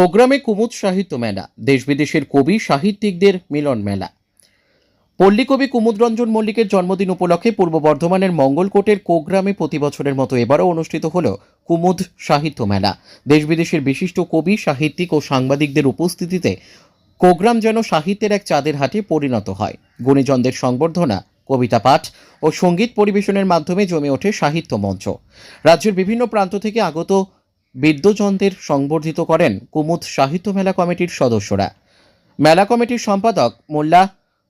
প্রোগ্রামে কুমুদ সাহিত্য মেলা দেশ বিদেশের কবি সাহিত্যিকদের মিলন মেলা। পল্লীকবি কুমুদ রঞ্জন মল্লিকের জন্মদিন উপলক্ষে পূর্ব বর্ধমানের মঙ্গলকোটের কোগ্রামে প্রতি বছরের মতো এবারও অনুষ্ঠিত হল কুমুদ সাহিত্য মেলা। দেশ বিদেশের বিশিষ্ট কবি, সাহিত্যিক ও সাংবাদিকদের উপস্থিতিতে কোগ্রাম যেন সাহিত্যের এক চাঁদের হাটে পরিণত হয়। গুণীজনদের সংবর্ধনা, কবিতা পাঠ ও সংগীত পরিবেশনের মাধ্যমে জমে ওঠে সাহিত্য মঞ্চ। রাজ্যের বিভিন্ন প্রান্ত থেকে আগত বিদ্যজনদের সংবর্ধিত করেন কুমুদ সাহিত্য মেলা কমিটির সদস্যরা। মেলা কমিটির সম্পাদক মোল্লা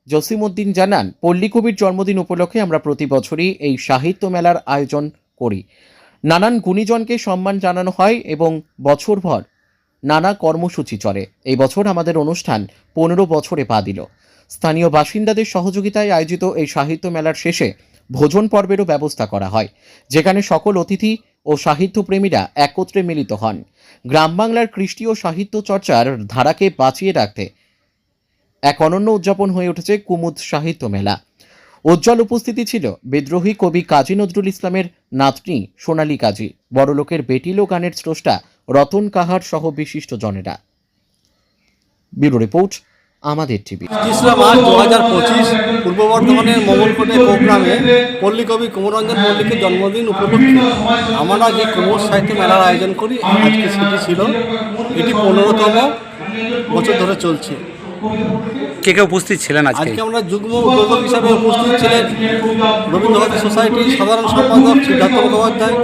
জসিমউদ্দিন জানান, পল্লীকবির জন্মদিন উপলক্ষে আমরা প্রতি বছরই এই সাহিত্য মেলার আয়োজন করি। নানান গুণীজনকে সম্মান জানানো হয় এবং বছরভর নানা কর্মসূচি চলে। এই বছর আমাদের অনুষ্ঠান পনেরো বছরে পা দিল। স্থানীয় বাসিন্দাদের সহযোগিতায় আয়োজিত এই সাহিত্য মেলার শেষে ভোজন পর্বেরও ব্যবস্থা করা হয়, যেখানে সকল অতিথি ও সাহিত্যপ্রেমীরা একত্রে মিলিত হন। গ্রাম বাংলার কৃষ্টি ও সাহিত্য চর্চার ধারাকে বাঁচিয়ে রাখতে এক অনন্য উদযাপন হয়ে উঠেছে কুমুদ সাহিত্য মেলা। উজ্জ্বল উপস্থিতি ছিল বিদ্রোহী কবি কাজী নজরুল ইসলামের নাতনি সোনালী কাজী, বড়লোকের বেটিলো গানের স্রষ্টা রতন কাহার সহ বিশিষ্ট জনেরা। ব্যুরো রিপোর্ট আমাদের টিভি। দু হাজার পঁচিশ পূর্ব বর্ধমানের মঙ্গলকোটে প্রোগ্রামে পল্লীকবি কুমরঞ্জন মল্লিকের জন্মদিন উপলক্ষে আমরা যে কুমোর সাহিত্য মেলার আয়োজন করি আজকে সেটি ছিল। এটি পনেরোতম বছর ধরে চলছে। কে কে উপস্থিত ছিলেন আজকে? আমরা যুগ্ম উদ্যোগক হিসাবে উপস্থিত ছিলেন রবীন্দ্রভারতী সোসাইটির সাধারণ সম্পাদক সিদ্ধার্থ মুখোপাধ্যায়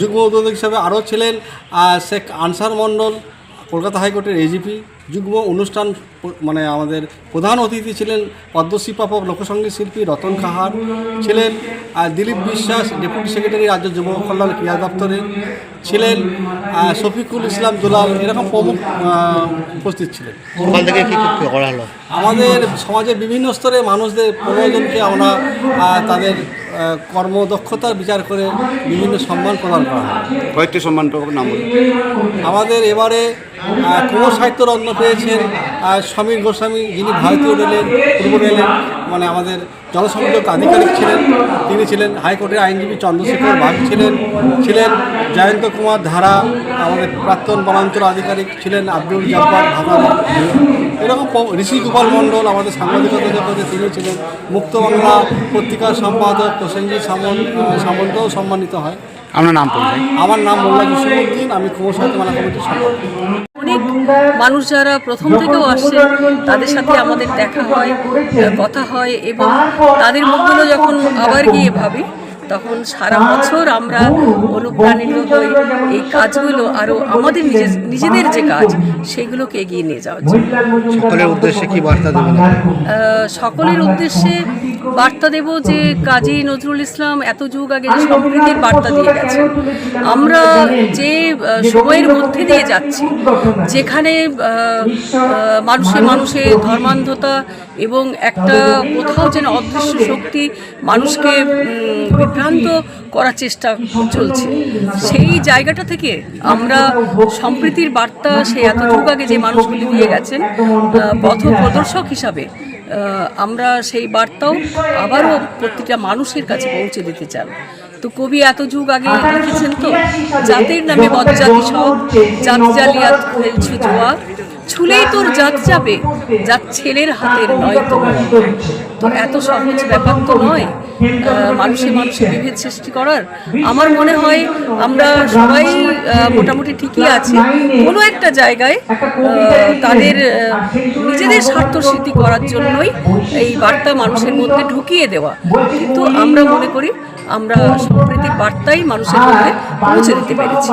যুগ্ম উদ্যোগক হিসাবে আরও ছিলেন শেখ আনসার মণ্ডল কলকাতা হাইকোর্টের এজিপি যুগ্ম অনুষ্ঠান মানে আমাদের প্রধান অতিথি ছিলেন পদ্মশ্রী প্রাপক লোকসঙ্গীত শিল্পী রতন কাহার ছিলেন দিলীপ বিশ্বাস ডেপুটি সেক্রেটারি রাজ্য যুব কল্যাণ ক্রীড়া দপ্তরে ছিলেন শফিকুল ইসলাম দুলাল এরকম প্রমুখ উপস্থিত ছিলেন। আমাদের সমাজের বিভিন্ন স্তরে মানুষদের প্রয়োজনকে আমরা তাদের কর্মদক্ষতার বিচার করে বিভিন্ন সম্মান প্রদান করা হয়। কয়েকটি সম্মান নাম আমাদের এবারে কোন কুমার সাহিত্য রত্ন পেয়েছেন সমীর গোস্বামী যিনি ভারতীয় রেলের পূর্ব রেলের মানে আমাদের জনসংযোগ আধিকারিক ছিলেন তিনি ছিলেন হাইকোর্টের আইনজীবী চন্দ্রশেখর বাগ ছিলেন ছিলেন জয়ন্ত কুমার ধারা আমাদের প্রাক্তন বনাঞ্চল আধিকারিক ছিলেন আব্দুল জব্বার ভাতারা এরকম ঋষি গোপাল মণ্ডল আমাদের সাংবাদিকতা জগতে তিনি ছিলেন। মুক্ত বাংলা পত্রিকার সম্পাদক প্রসেনজিৎ সামন্ত সামন্তও সম্মানিত হয়। আপনার নাম আমার নাম মোল্লা জসিমুদ্দিন আমি কুমার সাহিত্য মেলা কমিটির সম্পাদক অনেক মানুষ যারা প্রথম থেকেও আসে তাদের সাথে আমাদের দেখা হয় কথা হয় এবং তাদের মুখগুলো যখন আবার গিয়ে ভাবি তখন সারা বছর আমরা অনুপ্রাণিত হই এই কাজগুলো আরও আমাদের নিজে নিজেদের যে কাজ সেগুলোকে এগিয়ে নিয়ে যাওয়ার জন্য সকলের উদ্দেশ্যে কি বার্তা দেবেন? সকলের উদ্দেশ্যে বার্তা দেব যে কাজী নজরুল ইসলাম এত যুগ আগে যে সম্প্রীতির বার্তা দিয়ে গেছে আমরা যে সময়ের মধ্যে দিয়ে যাচ্ছি, যেখানে মানুষে মানুষে ধর্মান্ধতা এবং একটা কোথাও যেন অদৃশ্য শক্তি মানুষকে বিভ্রান্ত করার চেষ্টা চলছে। সেই জায়গাটা থেকে আমরা সম্প্রীতির বার্তা সে এত যুগ আগে যে মানুষগুলি দিয়ে গেছেন পথ প্রদর্শক হিসাবে আমরা সেই বার্তাও আবারও প্রতিটা মানুষের কাছে পৌঁছে দিতে চান তো কবি এত যুগ আগে লিখেছেন তো, জাতির নামে বজ্জাতি সব জাত জালিয়াত ফেলছু জোয়া ছুলেই তোর জাত যাবে, জাত ছেলের হাতের নয় তো তো এত সহজ ব্যাপার তো নয় মানুষে মানুষে বিভেদ সৃষ্টি করার। আমার মনে হয় আমরা সবাই মোটামুটি ঠিকই আছে। কোনো একটা জায়গায় তাদের নিজেদের স্বার্থ সিদ্ধি করার জন্যই এই বার্তা মানুষের মধ্যে ঢুকিয়ে দেওয়া। কিন্তু আমরা মনে করি আমরা সম্প্রীতির বার্তাই মানুষের মধ্যে পৌঁছে দিতে পেরেছি।